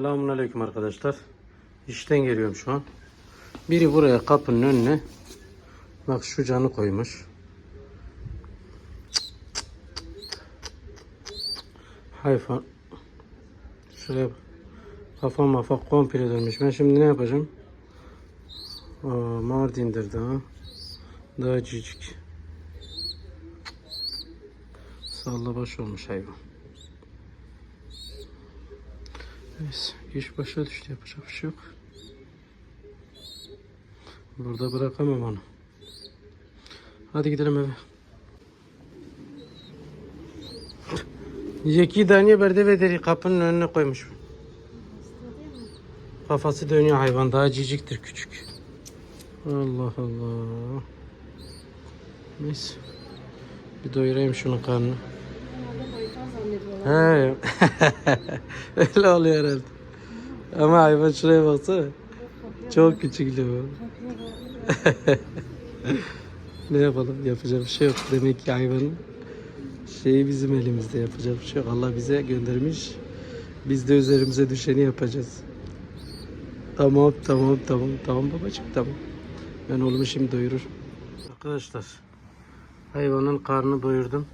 Selamun Aleyküm arkadaşlar. İşten geliyorum şu an. Biri buraya kapının önüne bak şu canı koymuş. Hayvan. Şuraya. Kafa mafa komple dönmüş. Ben şimdi ne yapacağım? Aa, Mardin'dir daha. Daha cicik. Salla baş olmuş hayvan. Neyse, iş başa düştü yapacak bir şey yok. Burada bırakamam onu. Hadi gidelim eve. Yeki daniye berde ve deri kapının önüne koymuş. Kafası dönüyor hayvan daha ciciktir küçük. Allah Allah. Neyse. Bir doyurayım şunun karnını. He. Öyle oluyor herhalde. Ama hayvan şuraya baksana. Çok küçüklü bu. ne yapalım? Yapacak bir şey yok. Demek ki hayvanın şeyi bizim elimizde. Yapacak bir şey yok. Allah bize göndermiş. Biz de üzerimize düşeni yapacağız. Tamam, tamam, tamam, tamam babacığım, tamam. Ben oğlumu şimdi doyurur. Arkadaşlar, hayvanın karnını doyurdum.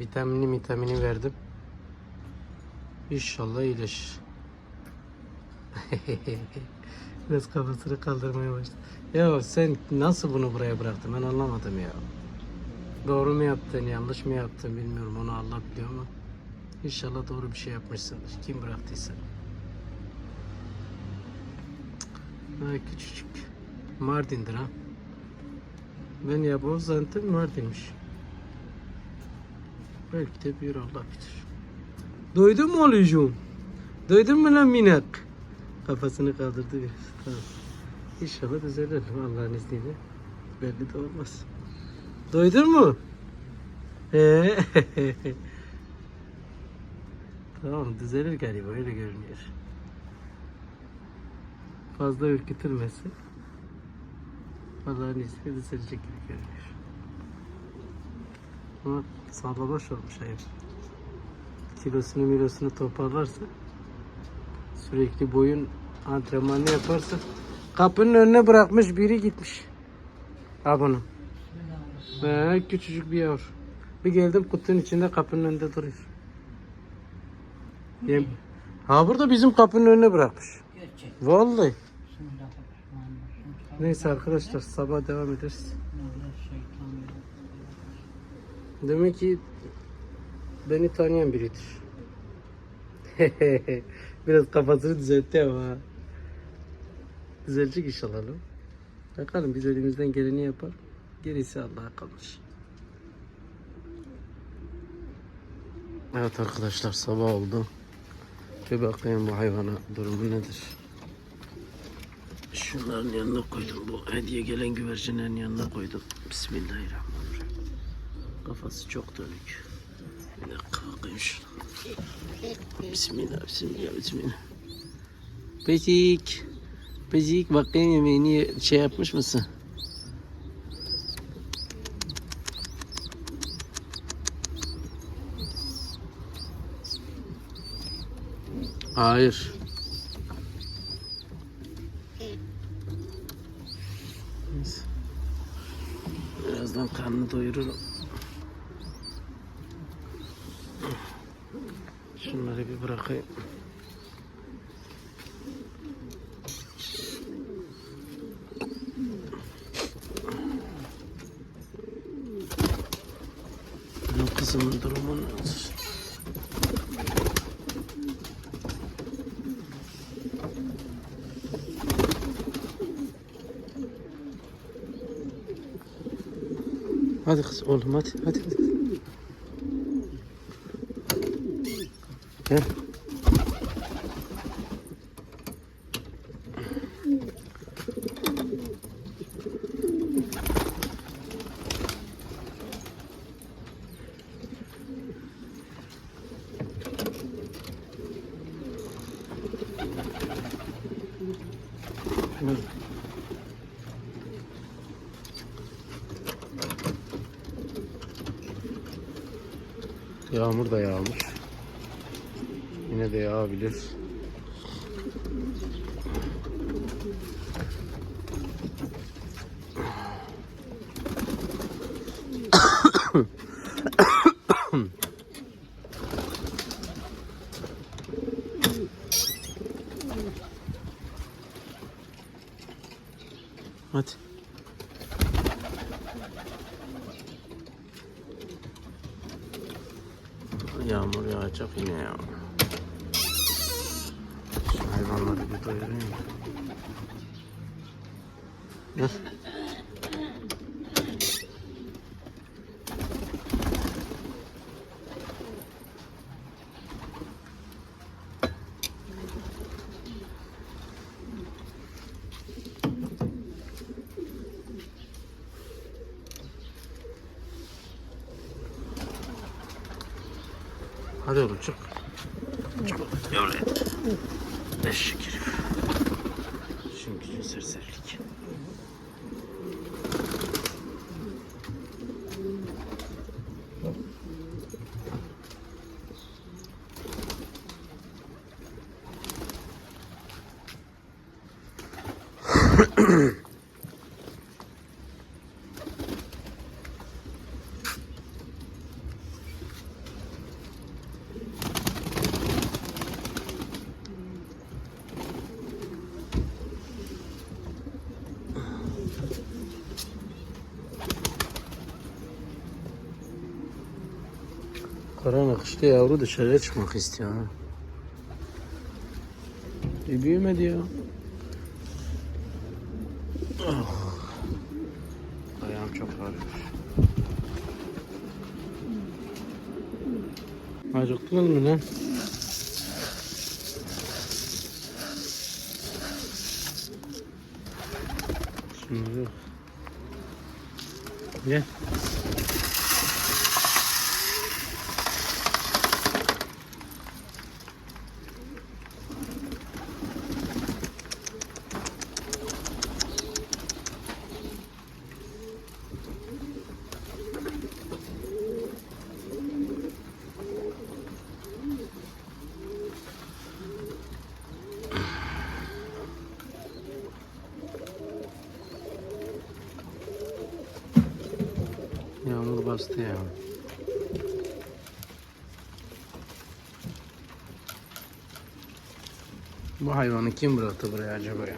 Vitamini vitamini verdim. İnşallah iyileşir. Biraz kafasını kaldırmaya başladı. Ya sen nasıl bunu buraya bıraktın ben anlamadım ya. Doğru mu yaptın yanlış mı yaptın bilmiyorum onu Allah biliyor ama İnşallah doğru bir şey yapmışsındır. Kim bıraktıysa. Ay küçücük. Mardin'dir ha. Ben ya bu zannettim Mardin'miş. Belki de büyür Allah bilir. Duydun mu oğlucuğum? Duydun mu lan minak? Kafasını kaldırdı biraz. Tamam. İnşallah düzelir Allah'ın izniyle. Belli de olmaz. Duydun mu? Ee? tamam düzelir galiba öyle görünüyor. Fazla ürkütülmesi. Allah'ın izniyle düzelecek gibi görünüyor. Ama sallabaş olmuş hayır. Kilosunu milosunu toparlarsa sürekli boyun antrenmanını yaparsa kapının önüne bırakmış biri gitmiş. Ha bunu. He, küçücük bir yavru. Bir geldim kutunun içinde kapının önünde duruyor. Yem. Ha burada bizim kapının önüne bırakmış. Gerçek. Vallahi. Neyse arkadaşlar sabah devam ederiz. Bismillahirrahmanirrahim. Demek ki beni tanıyan biridir. Biraz kafasını düzeltti ama. Düzelecek lan. Bakalım biz elimizden geleni yapar. Gerisi Allah'a kalmış. Evet arkadaşlar sabah oldu. Bir bakayım bu hayvana durumu nedir. Şunların yanına koydum. Bu hediye gelen güvercinlerin yanına koydum. Bismillahirrahmanirrahim. Kafası çok dönük. Bir dakika bakayım şuna. Bismillah, bismillah, bismillah. Pecik. Pecik bakayım yemeğini şey yapmış mısın? Hayır. Birazdan karnını doyururum. Şunları bir bırakayım. Benim kızımın durumu nedir? Hadi kız oğlum hadi hadi. hadi. Gel. Yağmur da yağmış. Yine de yağabilir. Hadi. Yağmur yağacak yine ya. Hayvanları bir doyurayım. Gel. Hadi oğlum çık. Çık. Gel. Eşek herif. Çünkü serserilik. Karanlık işte yavru dışarıya çıkmak istiyor. ha. E büyümedi ya. Oh. Ayağım çok ağrıyor. Acıktın mı lan? Şunları yok. Gel. Yağmur bastı ya. Bu hayvanı kim bıraktı buraya acaba ya?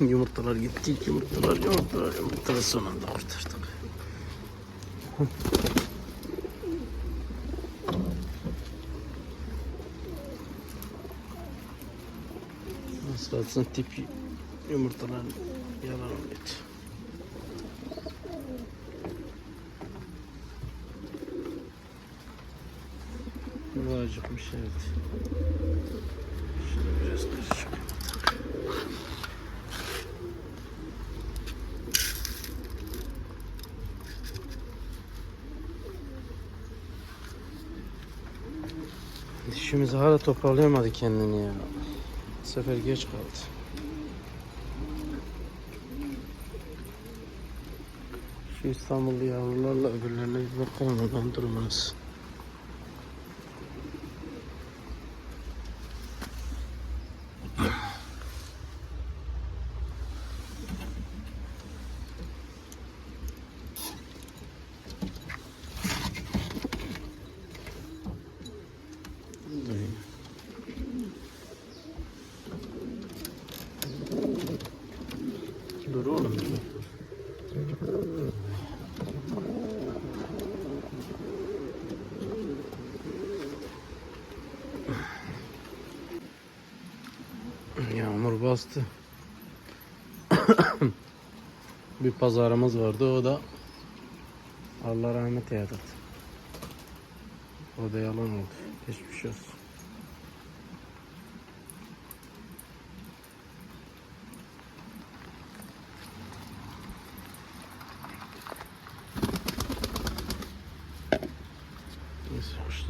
yumurtalar gitti, yumurtalar, yumurtalar, yumurtalar sonunda kurtardık. Nasıl atsın tip yumurtalar yalan oluyordu. Bu acıkmış evet. Şöyle biraz karışık. Dişimiz hala toparlayamadı kendini ya. Bu sefer geç kaldı. Şu İstanbullu yavrularla öbürlerine bir bakalım oradan durumu nasıl. Dur oğlum. Yağmur bastı. Bir pazarımız vardı o da Allah rahmet eylesin. O da yalan oldu. Geçmiş olsun.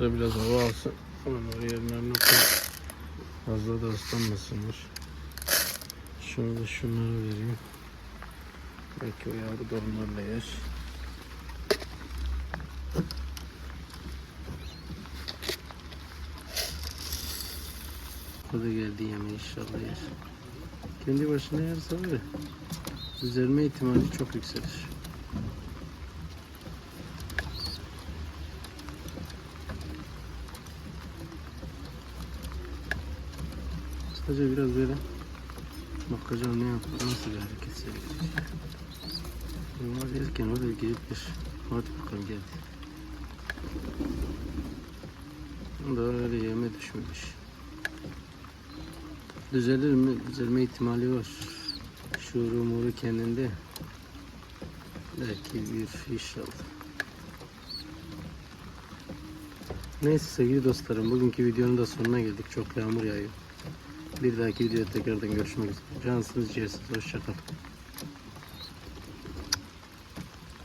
Kuşlar biraz hava alsın. Onları yerlerine koy. Fazla da ıslanmasınlar. Şunu da şunlara vereyim. Belki o yavru da onlarla yer. O da geldi yeme inşallah yer. Kendi başına yerse var ya, düzelme ihtimali çok yükselir. Sadece biraz böyle bakacağım ne yapar, nasıl bir hareket sergileyecek. Normal yerken oraya gidip bir hadi bakalım geldi. Daha öyle yeme düşmemiş. Düzelir mi? Düzelme ihtimali var. Şuuru muru kendinde. Belki bir inşallah. Neyse sevgili dostlarım bugünkü videonun da sonuna geldik. Çok yağmur yağıyor. Bir dahaki videoda tekrardan görüşmek üzere. Cansınız ciğersiniz. Hoşçakalın.